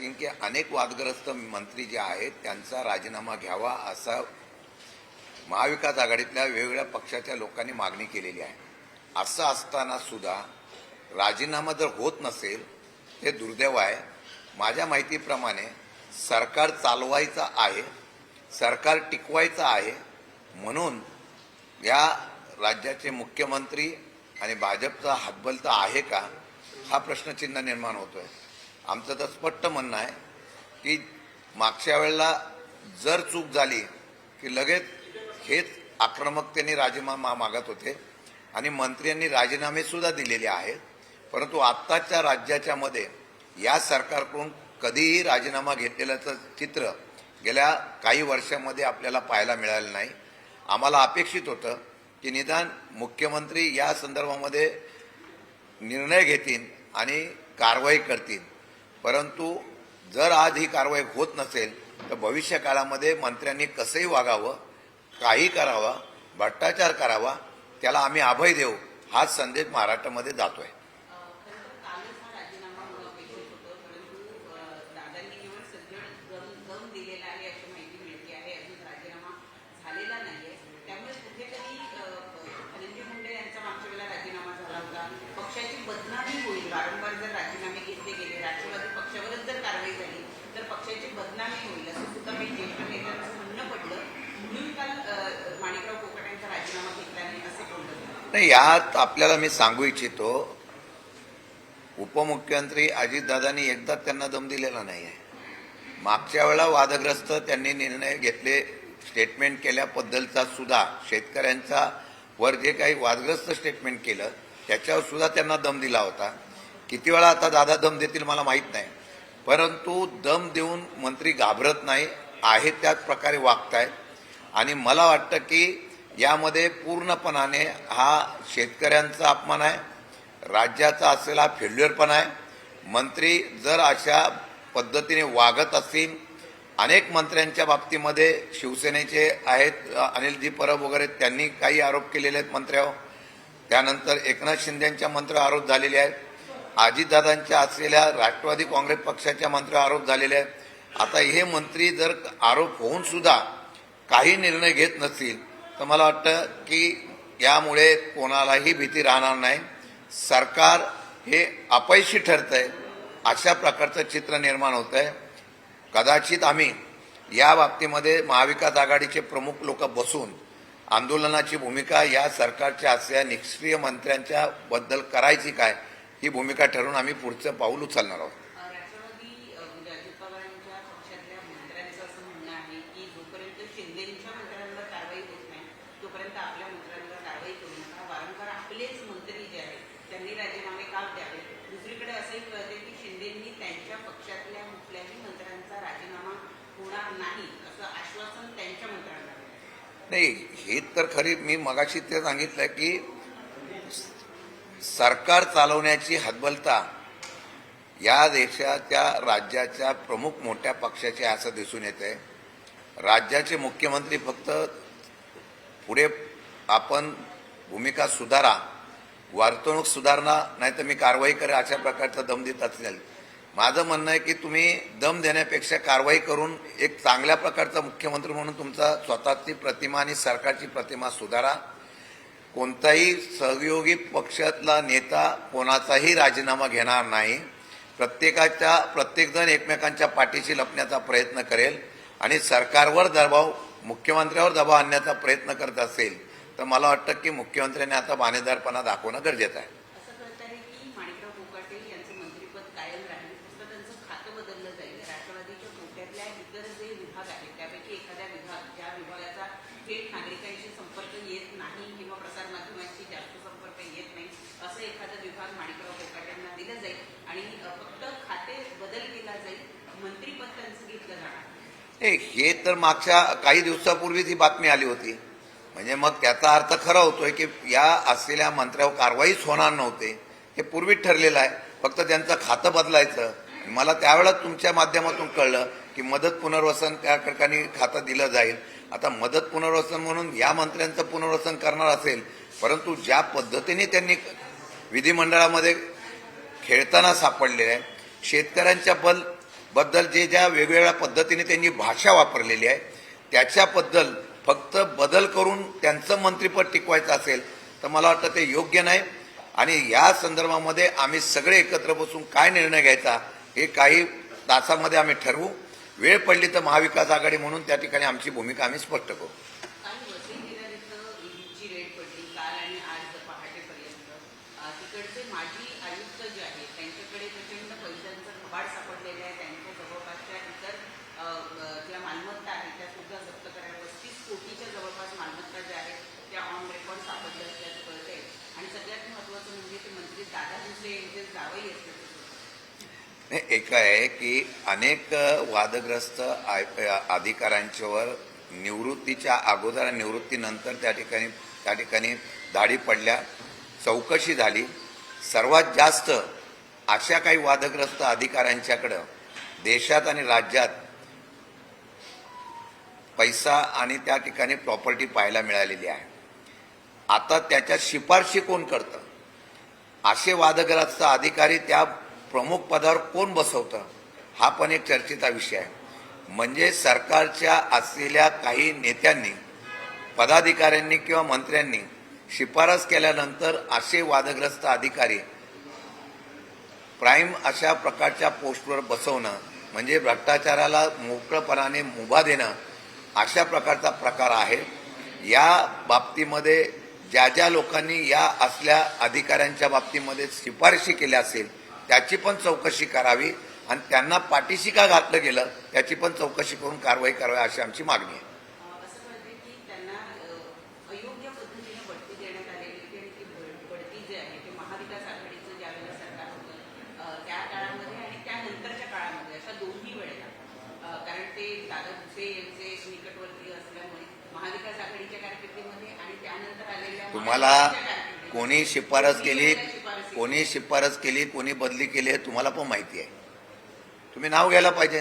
असतील की अनेक वादग्रस्त मंत्री जे आहेत त्यांचा राजीनामा घ्यावा असा महाविकास आघाडीतल्या वेगवेगळ्या पक्षाच्या लोकांनी मागणी केलेली आहे. असं असताना सुद्धा राजीनामा जर होत नसेल हे दुर्दैव आहे. माझ्या माहितीप्रमाणे सरकार चालवायचं आहे सरकार टिकवायचं आहे म्हणून या राज्याचे मुख्यमंत्री आणि भाजपचा हातबलता आहे का हा प्रश्नचिन्ह निर्माण होतोय. आमचं तर स्पष्ट म्हणणं आहे की मागच्या वेळेला जर चूक झाली की लगेच हेच आक्रमकतेने राजीनामा मागत होते आणि मंत्र्यांनी राजीनामेसुद्धा दिलेले आहेत. परंतु आत्ताच्या राज्याच्या मध्ये या सरकारकडून कधीही राजीनामा घेतलेल्याचं चित्र गेल्या काही वर्षामध्ये आपल्याला पाहायला मिळालं नाही. आम्हाला अपेक्षित होतं की निदान मुख्यमंत्री या संदर्भामध्ये निर्णय घेतील आणि कारवाई करतील. परंतु जर आज ही कारवाई होत नसेल तर भविष्य काळामध्ये मंत्र्यांनी कसंही वागावं काही करावा भ्रष्टाचार करावा त्याला आम्ही अभय देऊ हाच संदेश महाराष्ट्रामध्ये जातोय. नाही यात आपल्याला मी सांगू इच्छितो उपमुख्यमंत्री अजितदादांनी एकदा त्यांना दम दिलेला नाही आहे मागच्या वेळा वादग्रस्त त्यांनी निर्णय घेतले स्टेटमेंट केल्याबद्दलचा सुद्धा शेतकऱ्यांचा वर जे काही वादग्रस्त स्टेटमेंट केलं त्याच्यावर सुद्धा त्यांना दम दिला होता. किती वेळा आता दादा दम देतील मला माहीत नाही. परंतु दम देऊन मंत्री घाबरत नाही आहे त्याच प्रकारे वागतायत. आणि मला वाटतं की यामध्ये पूर्णपणाने हा शेतकऱ्यांचा अपमान आहे राज्याचा असलेला फेल्युअर पण आहे. मंत्री जर अशा पद्धतीने वागत असतील अनेक मंत्र्यांच्या बाबतीमध्ये शिवसेनेचे आहेत अनिलजी परब वगैरे त्यांनी काही आरोप केलेले आहेत मंत्र्यावर. त्यानंतर एकनाथ शिंदेच्या मंत्र आरोप झालेले आहेत. अजितदादांच्या असलेल्या राष्ट्रवादी काँग्रेस पक्षाच्या मंत्र आरोप झालेले आहेत. आता हे मंत्री जर आरोप होऊन सुद्धा काही निर्णय घेत नसतील तर मला वाटतं की यामुळे कोणालाही भीती राहणार नाही. सरकार हे अपयशी ठरतंय अशा प्रकारचं चित्र निर्माण होत आहे कदाचित आम्ही या बाबतीमध्ये महाविकास आघाडीचे प्रमुख लोक बसून आंदोलनाची भूमिका या सरकारच्या असल्या निष्क्रिय मंत्र्यांच्या बद्दल करायची काय ही भूमिका ठरवून आम्ही पुढचं पाऊल उचलणार आहोत अ, राष्ट्रवादी अ, म्हणजे अजित पवारांच्या पक्षातल्या मंत्र्यांचं असं म्हणणं आहे की जोपर्यंत शिंदेच्या मंत्र्यांवर कारवाई होत नाही तोपर्यंत आपल्या मंत्र्यांवर कारवाई करू नका वारंवार आपलेच मंत्री जे आहेत त्यांनी राजीनामे का द्यावे दुसरीकडे असंही कळते की शिंदेंनी त्यांच्या पक्षातल्या कुठल्याही मंत्र्यांचा राजीनामा होणार नाही असं आश्वासन त्यांच्या मंत्र्यांना दिलं. नाही हे तर खरी मी मगाशी ते सांगितलं की सरकार चालवण्याची हतबलता या देशाच्या राज्याच्या प्रमुख मोठ्या पक्षाचे असं दिसून येते. राज्याचे मुख्यमंत्री फक्त पुढे आपण भूमिका सुधारा वर्तणूक सुधारणा नाही तर मी कारवाई करेन अशा प्रकारचा दम देत असेल माझं म्हणणं आहे की तुम्ही दम देण्यापेक्षा कारवाई करून एक चांगल्या प्रकारचा मुख्यमंत्री म्हणून तुमचा स्वतःची प्रतिमा आणि सरकारची प्रतिमा सुधारा. कोणताही सहयोगी पक्षातला नेता कोणाचाही राजीनामा घेणार नाही. प्रत्येकाच्या प्रत्येकजण एकमेकांच्या पाठीशी लपण्याचा प्रयत्न करेल आणि सरकारवर दबाव मुख्यमंत्र्यावर दबाव आणण्याचा प्रयत्न करत असेल तर मला वाटतं की मुख्यमंत्र्यांनी आता बाणेदारपणा दाखवणं गरजेचं आहे असं कळत आहे की माणिकराव कोकाटे यांचं मंत्रिपद कायम राहील फक्त त्यांचं खातं बदललं जाईल राष्ट्रवादीच्या कोट्यातल्या इतर जे विभाग आहेत त्यापैकी एखाद्या विभाग ज्या विभागाचा थेट नागरिकांशी संपर्क येत नाही किंवा प्रसारमाध्यमांशी जास्त संपर्क येत नाही असं एखादा विभाग माणिकराव कोकाटेंना दिलं जाईल आणि अ, फक्त खाते बदल केला जाईल मंत्रिपद त्यांचं घेतलं जाणार नाही हे तर मागच्या काही दिवसापूर्वीच ही बातमी आली होती. म्हणजे मग त्याचा अर्थ खरा होतोय की या असलेल्या मंत्र्यावर कारवाईच होणार नव्हते. हे पूर्वीच ठरलेलं आहे. फक्त त्यांचं खातं बदलायचं. मला त्यावेळेला तुमच्या माध्यमातून कळलं की मदत पुनर्वसन त्या ठिकाणी खातं दिलं जाईल. आता मदत पुनर्वसन म्हणून या मंत्र्यांचं पुनर्वसन करणार असेल परंतु ज्या पद्धतीने त्यांनी विधिमंडळामध्ये खेळताना सापडले आहे शेतकऱ्यांच्या बल बद्दल जे ज्या वेगवेगळ्या पद्धतीने त्यांनी भाषा वापरलेली आहे त्याच्याबद्दल फक्त बदल करून त्यांचं मंत्रिपद टिकवायचं असेल तर मला वाटतं ते योग्य नाही. आणि या संदर्भामध्ये आम्ही सगळे एकत्र बसून काय निर्णय घ्यायचा हे काही तासामध्ये आम्ही ठरवू. वेळ पडली तर महाविकास आघाडी म्हणून त्या ठिकाणी आमची भूमिका आम्ही स्पष्ट करू काल वसई जिल्ह्यात इथं ईदची रेड पडली काल आणि आज पहाटेपर्यंत अं, तिकडचे माजी आयुक्त जे आहेत त्यांच्याकडे प्रचंड पैशांचं कबाड सापडलेलं आहे त्यांच्या जवळपासच्या इतर अं, अं, ज्या मालमत्ता आहेत त्या सुद्धा जप्त करायला पस्तीस कोटीच्या जवळपास मालमत्ता ज्या आहेत त्या ऑन रेकॉर्ड सापडल्या असल्याचं कळतंय आणि सगळ्यात महत्त्वाचं म्हणजे ते मंत्री दादा भुसे यांचे जावई असल्याचं नाही, एक आहे की अनेक वादग्रस्त अधिकाऱ्यांच्यावर निवृत्तीच्या अगोदर आणि निवृत्तीनंतर त्या ठिकाणी त्या ठिकाणी दाढी पडल्या चौकशी झाली. सर्वात जास्त अशा काही वादग्रस्त अधिकाऱ्यांच्याकडं देशात आणि राज्यात पैसा आणि त्या ठिकाणी प्रॉपर्टी पाहायला मिळालेली आहे. आता त्याच्या शिफारशी कोण करतं? असे वादग्रस्त अधिकारी त्या प्रमुख पदावर कोण बसवतं हा पण एक चर्चेचा विषय आहे. म्हणजे सरकारच्या असलेल्या काही नेत्यांनी पदाधिकाऱ्यांनी किंवा मंत्र्यांनी शिफारस केल्यानंतर असे वादग्रस्त अधिकारी प्राईम अशा प्रकारच्या पोस्टवर बसवणं म्हणजे भ्रष्टाचाराला मोकळपणाने मुभा देणं अशा प्रकारचा प्रकार आहे. या बाबतीमध्ये ज्या ज्या लोकांनी या असल्या अधिकाऱ्यांच्या बाबतीमध्ये शिफारशी केल्या असेल त्याची पण चौकशी करावी आणि त्यांना पाठीशी का घातलं गेलं त्याची पण चौकशी करून कारवाई करावी अशी आमची मागणी आहे. तुम्हाला कोणी शिफारस केली कोणी शिफारस केली कोणी बदली केली हे तुम्हाला पण माहिती आहे. तुम्ही नाव घ्यायला पाहिजे.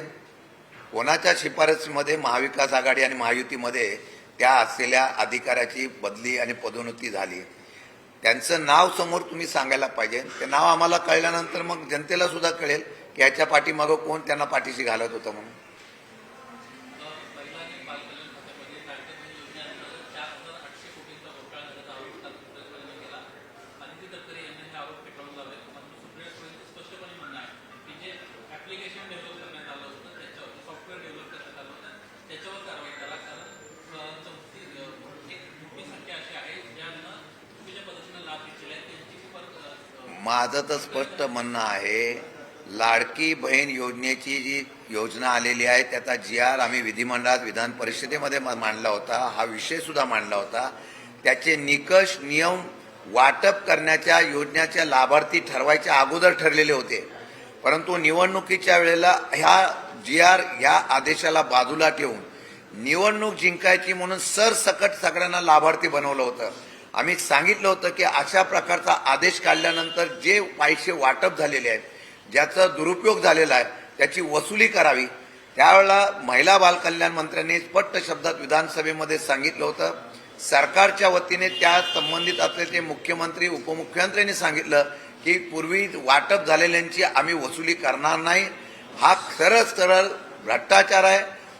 कोणाच्या शिफारसीमध्ये महाविकास आघाडी आणि महायुतीमध्ये त्या असलेल्या अधिकाऱ्याची बदली आणि पदोन्नती झाली? त्यांचं नाव समोर तुम्ही सांगायला पाहिजे. ते नाव आम्हाला कळल्यानंतर मग जनतेला सुद्धा कळेल की याच्या पाठीमागं कोण त्यांना पाठीशी घालत होतं म्हणून. माझं तर स्पष्ट म्हणणं आहे लाडकी बहीण योजनेची जी योजना आलेली आहे त्याचा जी आर आम्ही विधिमंडळात विधान परिषदेमध्ये मांडला होता हा विषयसुद्धा मांडला होता. त्याचे निकष नियम वाटप करण्याच्या योजनेच्या लाभार्थी ठरवायच्या अगोदर ठरलेले होते. परंतु निवडणुकीच्या वेळेला ह्या जी आर ह्या आदेशाला बाजूला ठेवून निवडणूक जिंकायची म्हणून सरसकट सगळ्यांना लाभार्थी बनवलं होतं. आम्ही सांगितलं होतं की अशा प्रकारचा आदेश काढल्यानंतर जे पैसे वाटप झालेले आहेत ज्याचा दुरुपयोग झालेला आहे त्याची वसुली करावी. त्यावेळेला महिला बालकल्याण मंत्र्यांनी स्पष्ट शब्दात विधानसभेमध्ये सांगितलं होतं. सरकारच्या वतीने त्या संबंधित असलेले मुख्यमंत्री उपमुख्यमंत्र्यांनी सांगितलं की पूर्वी वाटप झालेल्यांची आम्ही वसुली करणार नाही. हा सरळ सरळ भ्रष्टाचार आहे.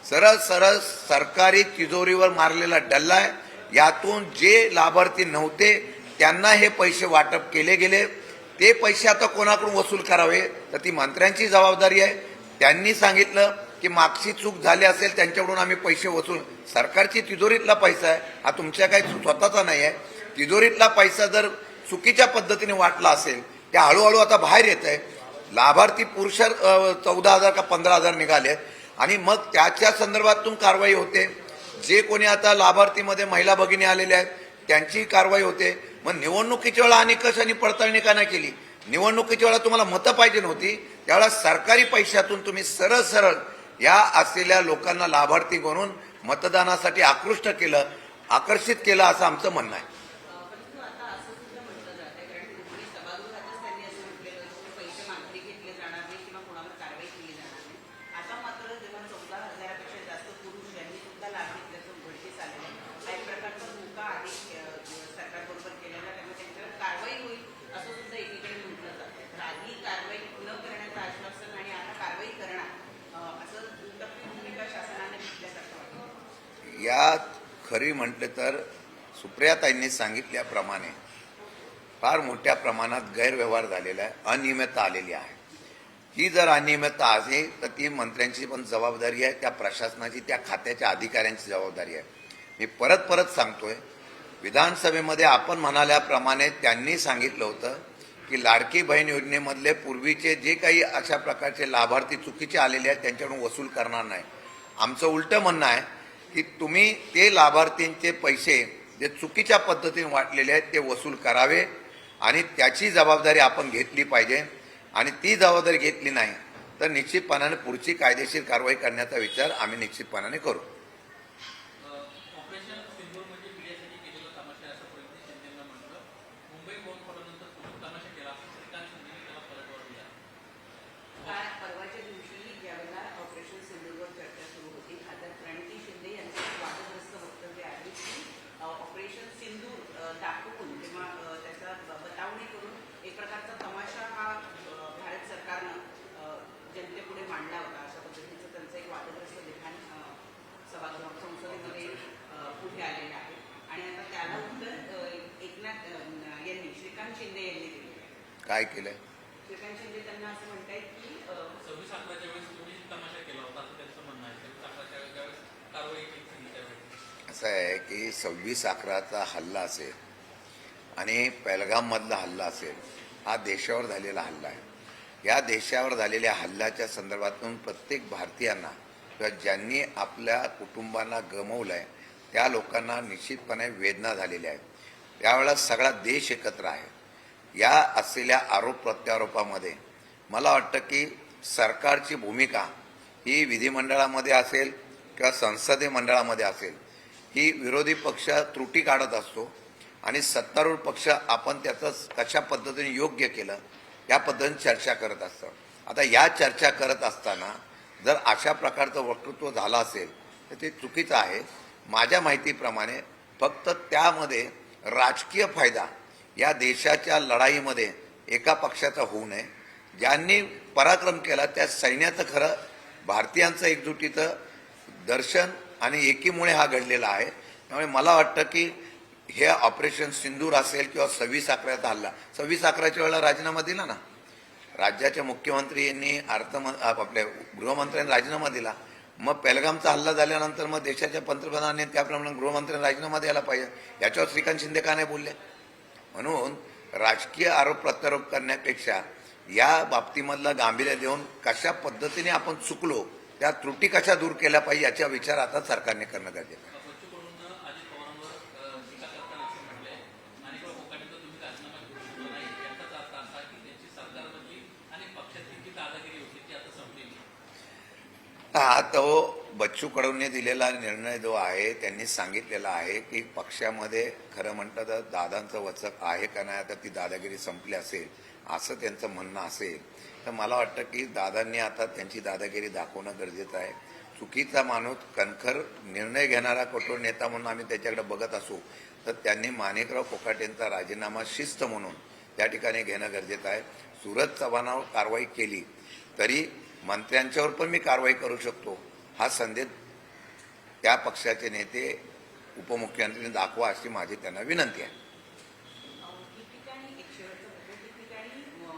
सरळ सरळ सरकारी तिजोरीवर मारलेला डल्ला आहे. यातून जे लाभार्थी नव्हते त्यांना हे पैसे वाटप केले गेले. ते पैसे आता कोणाकडून वसूल करावे? तर ती मंत्र्यांची जबाबदारी आहे. त्यांनी सांगितलं की मागची चूक झाली असेल त्यांच्याकडून आम्ही पैसे वसूल. सरकारची तिजोरीतला पैसा आहे. हा तुमच्या काही स्वतःचा नाही आहे. तिजोरीतला पैसा जर चुकीच्या पद्धतीने वाटला असेल ते हळूहळू आता बाहेर येत आहे. लाभार्थी पुरुष चौदा हजार का पंधरा हजार निघाले. आणि मग त्याच्या संदर्भातून कारवाई होते. जे कोणी आता लाभार्थीमध्ये महिला भगिनी आलेल्या आहेत त्यांची कारवाई होते. मग निवडणुकीच्या वेळा निकष आणि पडताळणी का नाही केली? निवडणुकीच्या वेळा तुम्हाला मतं पाहिजे नव्हती. त्यावेळा सरकारी पैशातून तुम्ही सरळ सरळ या असलेल्या लोकांना लाभार्थी बनवून मतदानासाठी आकृष्ट केलं आकर्षित केलं असं आमचं म्हणणं आहे अं, परंतु आता असं सुद्धा म्हटलं जाते कारण पूर्वी सभागृहातच त्यांनी असं म्हटलेलं होतं की पैसे माघारी घेतले जाणार नाही किंवा कोणावर कारवाई केली जाणार नाही आता मात्र जेव्हा चौदा हजारापेक्षा जास्त पुरुष यांनी सुद्धा लाभ घेतल्याचं उघडकीस आलेलं आहे हा एक प्रकारचा धोका आहे अं, सरकारबरोबर केलेला त्यामुळे त्यांच्यावर कारवाई होईल असं सुद्धा एकीकडे म्हटलं जातं तर आधी कारवाई न करण्याचं आश्वासन आणि आता कारवाई करणार यात खरी म्हटलं तर सुप्रियाताईंनी सांगितल्याप्रमाणे फार मोठ्या प्रमाणात गैरव्यवहार झालेला आहे अनियमितता आलेली आहे. ही जर अनियमितता आहे तर ती मंत्र्यांची पण जबाबदारी आहे त्या प्रशासनाची त्या खात्याच्या अधिकाऱ्यांची जबाबदारी आहे. मी परत परत सांगतोय विधानसभेमध्ये आपण म्हणाल्याप्रमाणे त्यांनी सांगितलं होतं की लाडकी बहीण योजनेमधले पूर्वीचे जे काही अशा प्रकारचे लाभार्थी चुकीचे आलेले आहेत त्यांच्याकडून वसूल करणार नाही. आमचं उलटं म्हणणं आहे की तुम्ही ते लाभार्थींचे पैसे जे चुकीच्या पद्धतीने वाटलेले आहेत ते वसूल करावे आणि त्याची जबाबदारी आपण घेतली पाहिजे. आणि ती जबाबदारी घेतली नाही तर निश्चितपणाने पुढची कायदेशीर कारवाई करण्याचा विचार आम्ही निश्चितपणाने करू ऑपरेशन सिंदूर म्हणजे मीडियासाठी केलेला तमाशा आहे असं परिस्थिती शिंदेनं म्हटलं मुंबई बॉम्ब पडल्यानंतर कुठून तमाशा केला असं श्रीकांत शिंदेने त्याला पलटवार दिला काल परवाच्या दिवशी ज्यावेळेला ऑपरेशन सिंधूवर चर्चा सुरू होती खासदार प्रणिती शिंदे यांचं एक वादग्रस्त अ, ऑपरेशन सिंधूर अ, दाखवून किंवा त्याचा बतावणी करून एक प्रकारचा तमाशा हा भारत सरकारनं जनतेपुढे मांडला होता. अशा पद्धतीचं त्यांचं एक वादग्रस्त अ, सभागृह संसदेमध्ये पुढे आलेलं आहे. आणि आता त्याला उत्तर एकनाथ यांनी श्रीकांत शिंदे यांनी दिले काय केलंय? श्रीकांत शिंदे त्यांना असं म्हणतायत की अ, सव्वीस अकराच्या वेळेस तुम्ही तमाशा केला होता असं त्यांचं म्हणणं आहे सव्वीस अकराच्या वेळेस ज्यावेळेस कारवाई केली त्यांनी त्यावेळेस असं आहे की सव्वीस अकराचा हल्ला असेल आणि पहलगाममधला हल्ला असेल हा देशावर झालेला हल्ला आहे. या देशावर झालेल्या हल्ल्याच्या संदर्भातून प्रत्येक भारतीयांना किंवा ज्यांनी आपल्या कुटुंबांना गमवलं आहे त्या लोकांना निश्चितपणे वेदना झालेल्या आहेत. त्यावेळेला सगळा देश एकत्र आहे. या असलेल्या आरोप प्रत्यारोपामध्ये मला वाटतं की सरकारची भूमिका ही विधिमंडळामध्ये असेल किंवा संसदीय मंडळामध्ये असेल ही विरोधी पक्ष त्रुटी काढत असतो आणि सत्तारूढ पक्ष आपण त्याचं कशा पद्धतीने योग्य केलं या पद्धतीने चर्चा करत असतं. आता या चर्चा करत असताना जर अशा प्रकारचं वक्तृत्व झालं असेल तर ते चुकीचं आहे. माझ्या माहितीप्रमाणे फक्त त्यामध्ये राजकीय फायदा या देशाच्या लढाईमध्ये एका पक्षाचा होऊ नये. ज्यांनी पराक्रम केला त्या सैन्याचं खरं भारतीयांचं एकजुटीचं दर्शन आणि एकीमुळे हा घडलेला आहे. त्यामुळे मला वाटतं की हे ऑपरेशन सिंदूर असेल किंवा सव्वीस अकराचा हल्ला. सव्वीस अकराच्या वेळेला राजीनामा दिला ना? राज्याच्या मुख्यमंत्री यांनी अर्थ आपल्या गृहमंत्र्यांनी राजीनामा दिला. मग पेलगामचा हल्ला झाल्यानंतर मग देशाच्या पंतप्रधानांनी त्याप्रमाणे गृहमंत्र्यांनी राजीनामा द्यायला पाहिजे. याच्यावर श्रीकांत शिंदे का नाही बोलले? म्हणून राजकीय आरोप प्रत्यारोप करण्यापेक्षा या बाबतीमधलं गांभीर्य देऊन कशा पद्धतीने आपण चुकलो त्या त्रुटी कशा दूर केल्या पाहिजे याचा विचार आता सरकारने करणं गरजेचं आहे. हा तो बच्चू कडूंनी दिलेला निर्णय जो आहे त्यांनी सांगितलेला आहे की पक्षामध्ये खरं म्हटलं तर दादांचं वचक आहे का नाही आता ती दादागिरी संपली असेल असं त्यांचं म्हणणं असेल तर मला वाटतं की दादांनी आता त्यांची दादागिरी दाखवणं गरजेचं आहे. चुकीचा माणूस कणखर निर्णय घेणारा कठोर नेता म्हणून आम्ही त्याच्याकडे बघत असू तर त्यांनी माणिकराव कोकाटेंचा राजीनामा शिस्त म्हणून त्या ठिकाणी घेणं गरजेचं आहे. सुरत चव्हाणावर कारवाई केली तरी मंत्र्यांच्यावर पण मी कारवाई करू शकतो हा संदेश त्या पक्षाचे नेते उपमुख्यमंत्र्यांनी दाखवा अशी माझी त्यांना विनंती आहे ठिकठिकाणी एक शेवटचं मुद्दा ठिकठिकाणी अं,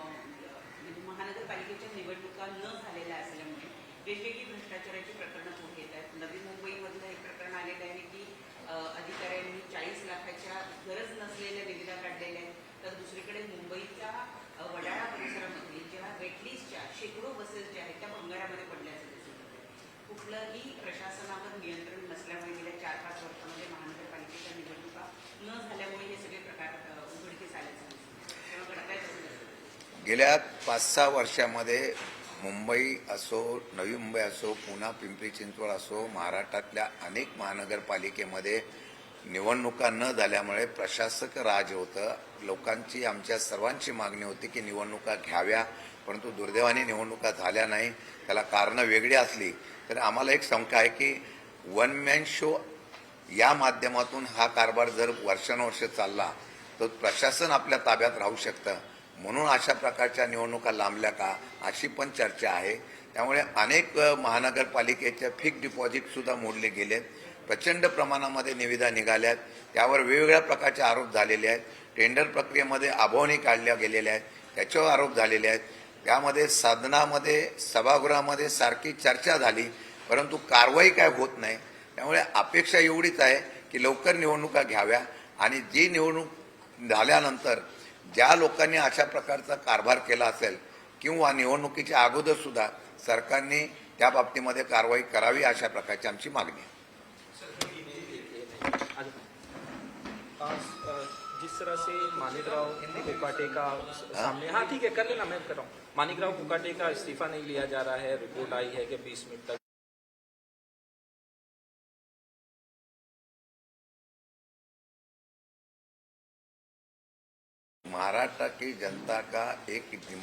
म्हणजे महानगरपालिकेच्या निवडणुका न झालेल्या असल्यामुळे वेगवेगळी भ्रष्टाचाराची प्रकरणं पुढे येत आहेत. नवी मुंबईमधलं एक प्रकरण आलेलं आहे की अधिकाऱ्यांनी चाळीस लाखाच्या गरज नसलेल्या निविदा काढलेल्या आहेत. तर दुसरीकडे मुंबईच्या वडाळा परिसरामध्ये ज्या वेटलिस्टच्या शेकडो बसेस ज्या आहेत त्या भंगारामध्ये पडल्याचं दिसून कुठलंही प्रशासनावर नियंत्रण नसल्यामुळे गेल्या चार पाच वर्षामध्ये महानगरपालिकेच्या निवडणुका न झाल्यामुळे हे सगळे प्रकार उघडकीस आल्याचं दिसून तेव्हा घडतायत गेल्या पाच सहा वर्षामध्ये मुंबई असो नवी मुंबई असो पुणा पिंपरी चिंचवड असो महाराष्ट्रातल्या अनेक महानगरपालिकेमध्ये निवडणुका न झाल्यामुळे प्रशासक राज होतं. लोकांची आमच्या सर्वांची मागणी होती की निवडणुका घ्याव्या परंतु दुर्दैवाने निवडणुका झाल्या नाही. त्याला कारणं वेगळी असली तर आम्हाला एक शंका आहे की वन मॅन शो या माध्यमातून हा कारभार जर वर्षानुवर्ष चालला तर प्रशासन आपल्या ताब्यात राहू शकतं. म्हणून अशा प्रकारच्या निवडणुका लांबल्या का अशी पण चर्चा आहे. त्यामुळे अनेक महानगरपालिकेच्या फिक्स डिपॉझिटसुद्धा मोडले गेलेत. प्रचंड प्रमाणामध्ये निविदा निघाल्यात. त्यावर वेगवेगळ्या प्रकारचे आरोप झालेले आहेत. टेंडर प्रक्रियेमध्ये आभवणी काढल्या गेलेल्या आहेत. त्याच्यावर आरोप झालेले आहेत. त्यामध्ये साधनामध्ये सभागृहामध्ये सारखी चर्चा झाली परंतु कारवाई काय होत नाही. त्यामुळे अपेक्षा एवढीच आहे की लवकर निवडणुका घ्याव्या आणि जी निवडणूक झाल्यानंतर ज्या लोकांनी अशा प्रकारचा कारभार केला असेल किंवा निवडणुकीच्या अगोदर सुद्धा सरकारने त्या बाबतीमध्ये कारवाई करावी अशा प्रकारची आमची मागणी आहे. जिस तरह से मानिकराव कुकाटे का सामने हाँ ठीक है कर लेना मैं कर रहा हूँ। मानिकराव कुकाटे का इस्तीफा नहीं लिया जा रहा है रिपोर्ट आई है कि 20 मिनट तक महाराष्ट्र की जनता का एक डिमांड